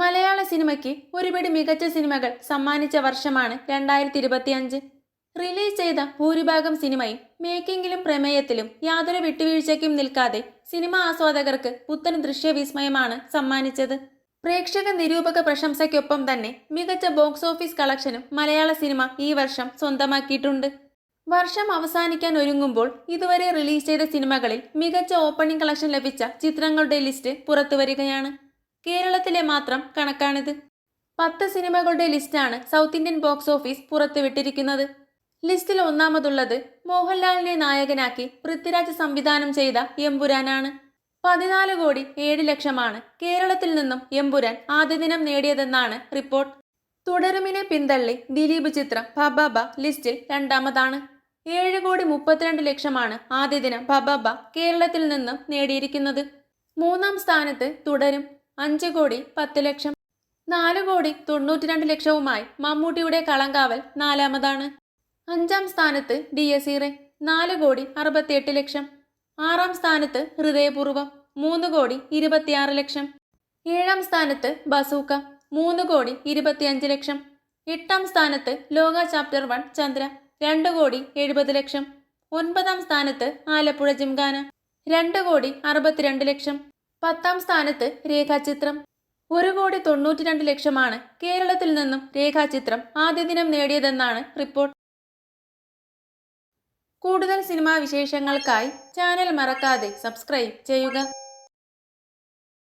മലയാള സിനിമയ്ക്ക് ഒരുപിടി മികച്ച സിനിമകൾ സമ്മാനിച്ച വർഷമാണ് രണ്ടായിരത്തി ഇരുപത്തിയഞ്ച് റിലീസ് ചെയ്ത ഭൂരിഭാഗം സിനിമയും മേക്കിംഗിലും പ്രമേയത്തിലും യാതൊരു വിട്ടുവീഴ്ചയ്ക്കും നിൽക്കാതെ സിനിമ ആസ്വാദകർക്ക് പുത്തൻ ദൃശ്യവിസ്മയമാണ് സമ്മാനിച്ചത്. പ്രേക്ഷക നിരൂപക പ്രശംസയ്ക്കൊപ്പം തന്നെ മികച്ച ബോക്സ് ഓഫീസ് കളക്ഷനും മലയാള സിനിമ ഈ വർഷം സ്വന്തമാക്കിയിട്ടുണ്ട്. വർഷം അവസാനിക്കാൻ ഒരുങ്ങുമ്പോൾ ഇതുവരെ റിലീസ് ചെയ്ത സിനിമകളിൽ മികച്ച ഓപ്പണിംഗ് കളക്ഷൻ ലഭിച്ച ചിത്രങ്ങളുടെ ലിസ്റ്റ് പുറത്തുവരികയാണ്. കേരളത്തിലെ മാത്രം കണക്കാണിത്. പത്ത് സിനിമകളുടെ ലിസ്റ്റാണ് സൗത്ത് ഇന്ത്യൻ ബോക്സ് ഓഫീസ് പുറത്തുവിട്ടിരിക്കുന്നത്. ലിസ്റ്റിൽ ഒന്നാമതുള്ളത് മോഹൻലാലിനെ നായകനാക്കി പൃഥ്വിരാജ് സംവിധാനം ചെയ്ത എമ്പുരാനാണ്. പതിനാല് കോടി ഏഴ് ലക്ഷമാണ് കേരളത്തിൽ നിന്നും എമ്പുരാൻ ആദ്യ ദിനം നേടിയതെന്നാണ് റിപ്പോർട്ട്. തുടരുമിനെ പിന്തള്ളി ദിലീപ് ചിത്രം ഭബബ ലിസ്റ്റിൽ രണ്ടാമതാണ്. ഏഴ് കോടി മുപ്പത്തിരണ്ട് ലക്ഷമാണ് ആദ്യ ദിനം ഭബബ കേരളത്തിൽ നിന്നും നേടിയിരിക്കുന്നത്. മൂന്നാം സ്ഥാനത്ത് തുടരും അഞ്ച് കോടി പത്ത് ലക്ഷം. നാല് കോടി തൊണ്ണൂറ്റിരണ്ട് ലക്ഷവുമായി മമ്മൂട്ടിയുടെ കളങ്കാവൽ നാലാമതാണ്. അഞ്ചാം സ്ഥാനത്ത് ഡി എസ് ഇറെ നാല് കോടി അറുപത്തിയെട്ട് ലക്ഷം. ആറാം സ്ഥാനത്ത് ഹൃദയപൂർവം മൂന്ന് കോടി ഇരുപത്തിയാറ് ലക്ഷം. ഏഴാം സ്ഥാനത്ത് ബസൂക്ക. മൂന്ന് കോടി ഇരുപത്തിയഞ്ച് ലക്ഷം. എട്ടാം സ്ഥാനത്ത് ലോക ചാപ്റ്റർ വൺ ചന്ദ്ര. രണ്ട് കോടി എഴുപത് ലക്ഷം. ഒൻപതാം സ്ഥാനത്ത് ആലപ്പുഴ ജിംഖാന. രണ്ട് കോടി അറുപത്തിരണ്ട് ലക്ഷം. പത്താം സ്ഥാനത്ത് രേഖാചിത്രം. ഒരു കോടി തൊണ്ണൂറ്റിരണ്ട് ലക്ഷമാണ് കേരളത്തിൽ നിന്നും രേഖാചിത്രം ആദ്യ ദിനം നേടിയതെന്നാണ് റിപ്പോർട്ട്. കൂടുതൽ സിനിമാ വിശേഷങ്ങൾക്കായി ചാനൽ മറക്കാതെ സബ്സ്ക്രൈബ് ചെയ്യുക.